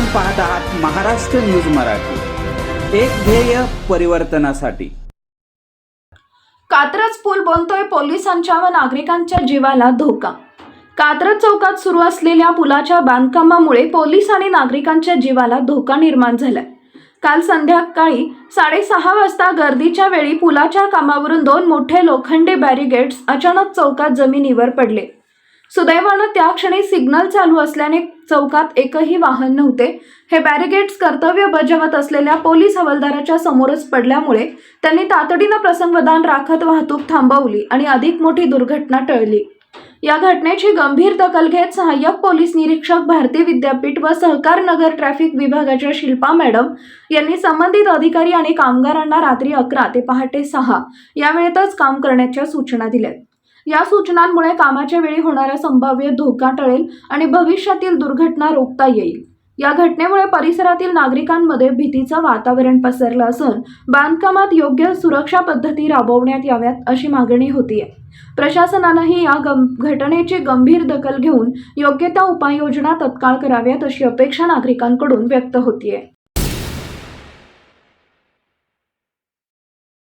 आपण पाहत आहात महाराष्ट्र न्यूज मराठी. एक ध्येय परिवर्तनासाठी. कात्रज पूल बनतोय पोलिसांच्या व नागरिकांच्या जीवाला धोका. कात्रज चौकात सुरू असलेल्या पुलाच्या बांधकामामुळे पोलीस आणि नागरिकांच्या जीवाला धोका निर्माण झालाय. काल संध्याकाळी साडेसहा वाजता गर्दीच्या वेळी पुलाच्या कामावरून दोन मोठे लोखंडी बॅरिगेड्स अचानक चौकात जमिनीवर पडले. सुदैवानं त्या क्षणी सिग्नल चालू असल्याने चौकात एकही वाहन नव्हते. हे बॅरिगेट्स कर्तव्य बजावत असलेल्या पोलीस हवालदाराच्या समोरच पडल्यामुळे त्यांनी तातडीनं प्रसंगदान राखत वाहतूक थांबवली आणि अधिक मोठी दुर्घटना टळली. या घटनेची गंभीर दखल घेत सहाय्यक पोलीस निरीक्षक भारती विद्यापीठ व सहकार नगर ट्रॅफिक विभागाच्या शिल्पा मॅडम यांनी संबंधित अधिकारी आणि कामगारांना रात्री अकरा ते पहाटे सहा या वेळेतच काम करण्याच्या सूचना दिल्या या सूचनांमुळे कामाच्या वेळी होणारा संभाव्य धोका टळेल आणि भविष्यातील दुर्घटना रोखता येईल. या घटनेमुळे परिसरातील नागरिकांमध्ये भीतीचं वातावरण पसरलं असून बांधकामात योग्य सुरक्षा पद्धती राबवण्यात याव्यात अशी मागणी होतीये. प्रशासनानंही या गं घटनेची गंभीर दखल घेऊन योग्य त्या उपाययोजना तत्काळ कराव्यात अशी अपेक्षा नागरिकांकडून व्यक्त होतीये.